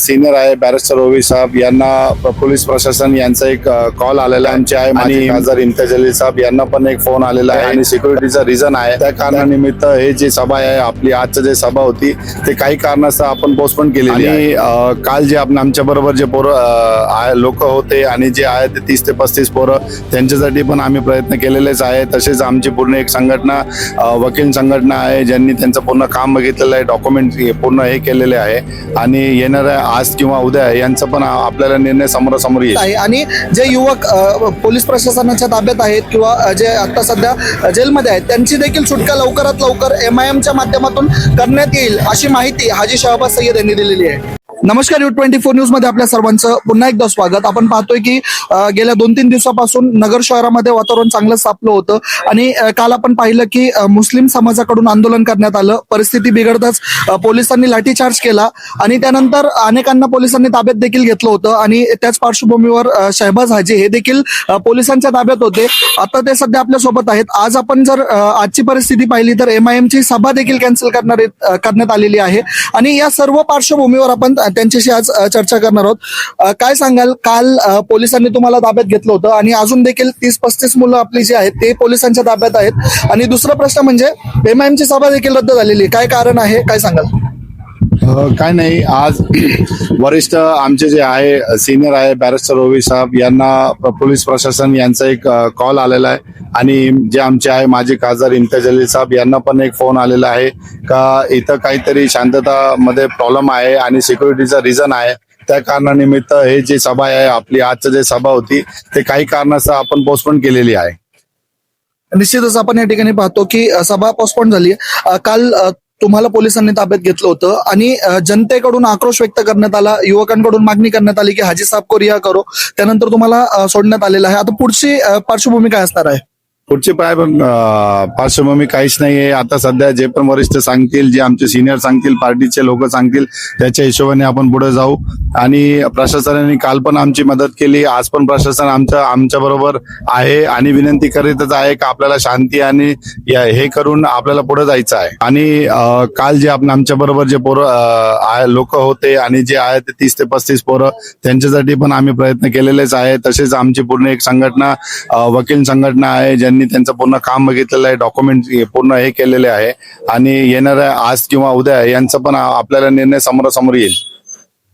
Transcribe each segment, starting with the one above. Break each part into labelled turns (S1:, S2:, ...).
S1: Senior आहे barrister ओवी साहेब यांना पोलीस प्रशासन यांचा एक कॉल आलेला आहे. आमचे आहे आणि खासदार इम्तियाज अली साहेब यांना पण एक फोन आलेला आहे. आणि सिक्युरिटीचा रिझन आहे. त्या कारणानिमित्त हे जे सभा आहे आपली आजचं जे सभा होती ते काही कारणास्तव आपण पोस्टपोन केलेली आणि काल जे आपण आमच्या बरोबर जे पोरं लोक होते आणि जे आहे ते तीस ते पस्तीस पोरं त्यांच्यासाठी पण आम्ही प्रयत्न केलेलेच आहे. तसेच आमची पूर्ण एक संघटना वकील संघटना आहे ज्यांनी त्यांचं पूर्ण काम बघितलेलं आहे डॉक्युमेंट पूर्ण हे केलेले आहे. आणि येणाऱ्या आज किंवा उद्या यांचं पण आपल्याला निर्णय समोरासमोर येईल.
S2: आहे. आणि जे युवक अ, पोलीस प्रशासनाच्या ताब्यात आहेत किंवा अ, जे आता सध्या जेलमध्ये आहेत त्यांची देखील सुटका लवकरात लवकर एम आय एमच्या माध्यमातून करण्यात येईल अशी माहिती हाजी शहबाज सय्यद यांनी दिलेली आहे. नमस्कार यू ट्वेंटी फोर न्यूजमध्ये आपल्या सर्वांचं पुन्हा एकदा स्वागत. आपण पाहतोय की गेल्या दोन तीन दिवसापासून नगर शहरामध्ये वातावरण चांगलं सापलं होतं. आणि काल आपण पाहिलं की मुस्लिम समाजाकडून आंदोलन करण्यात आलं. परिस्थिती बिघडताच पोलिसांनी लाठीचार्ज केला. आणि त्यानंतर अनेकांना पोलिसांनी ताब्यात देखील घेतलं होतं. आणि त्याच पार्श्वभूमीवर शहबाज हाजी हे देखील पोलिसांच्या ताब्यात होते. आता ते सध्या आपल्यासोबत आहेत. आज आपण जर आजची परिस्थिती पाहिली तर एम आय एमची सभा देखील कॅन्सल करणार करण्यात आलेली आहे. आणि या सर्व पार्श्वभूमीवर आपण त्यांच्याशी आज चर्चा करणार आहोत. काय सांगाल? काल पोलिसांनी तुम्हाला ताब्यात घेतलं होतं आणि अजून देखील तीस पस्तीस मुलं आपली जी आहेत ते पोलिसांच्या ताब्यात आहेत. आणि दुसरा प्रश्न म्हणजे एम सभा देखील रद्द झालेली आहे. काय कारण आहे? काय सांगाल?
S1: काय नाही आज वरिष्ठ आमचे जे आहे सिनियर आहे बॅरिस्टर ओवी साहेब यांना पोलीस प्रशासन यांचा एक कॉल आलेला आहे. आणि जे आमचे आहे माजी खासदार इम्तियाज अली साहेब यांना पण एक फोन आलेला आहे. का इथं काहीतरी शांततामध्ये प्रॉब्लेम आहे आणि सिक्युरिटीचा रिझन आहे. त्या कारणानिमित्त हे जे सभा आहे आपली आजचं जे सभा होती ते काही कारणास्तव आपण पोस्टपोन केलेली आहे.
S2: निश्चितच आपण या ठिकाणी पाहतो की सभा पोस्टपोन झाली काल तुम्हाला पोलिसांनी ताब्यात घेतलं होतं आणि जनतेकडून आक्रोश व्यक्त करण्यात आला युवकांकडून मागणी करण्यात आली की हाजी साहेब को रिहा करो त्यानंतर तुम्हाला सोडण्यात आलेलं आहे. आता पुढची पार्श्वभूमी काय असणार आहे?
S1: पुढचे पाय पार्श्वभूमी काहीच नाहीये. आता सध्या जे पण वरिष्ठ सांगतील जे आमचे सिनियर सांगतील पार्टीचे लोक सांगतील त्याच्या हिशोबाने आपण पुढे जाऊ. आणि प्रशासनाने काल पण आमची मदत केली. आज पण प्रशासन आमच्या आमच्या बरोबर आहे आणि विनंती करीतच आहे की आपल्याला शांती आणि या- हे करून आपल्याला पुढे जायचं आहे. आणि काल जे आपण आमच्या बरोबर जे पोरं लोक होते आणि जे आहे ते तीस ते पस्तीस पोरं त्यांच्यासाठी पण आम्ही प्रयत्न केलेलेच आहे. तसेच आमची पूर्ण एक संघटना वकील संघटना आहे ज्यांनी त्यांचं पूर्ण काम बघितलेलं आहे डॉक्युमेंट पूर्ण हे केलेले आहे. आणि येणाऱ्या आज किंवा उद्या यांचं पण आपल्याला निर्णय समोरासमोर येईल.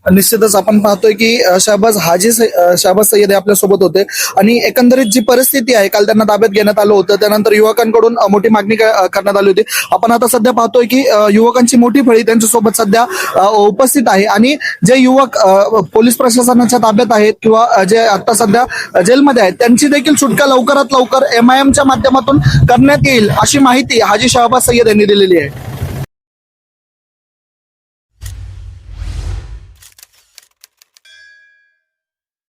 S2: निश्चितच आपण पाहतोय की अ, हाजी सै- सय्यद हे आपल्यासोबत होते. आणि एकंदरीत जी परिस्थिती आहे काल त्यांना ताब्यात घेण्यात आलं होतं त्यानंतर युवकांकडून मोठी मागणी करण्यात आली होती. आपण आता सध्या पाहतोय की युवकांची मोठी फळी त्यांच्यासोबत सध्या उपस्थित आहे. आणि जे युवक पोलीस प्रशासनाच्या ताब्यात आहेत किंवा जे आता सध्या जेलमध्ये आहेत त्यांची देखील सुटका लवकरात लवकर एम आय एमच्या माध्यमातून करण्यात येईल अशी माहिती हाजी शहबाज सय्यद यांनी दिलेली आहे.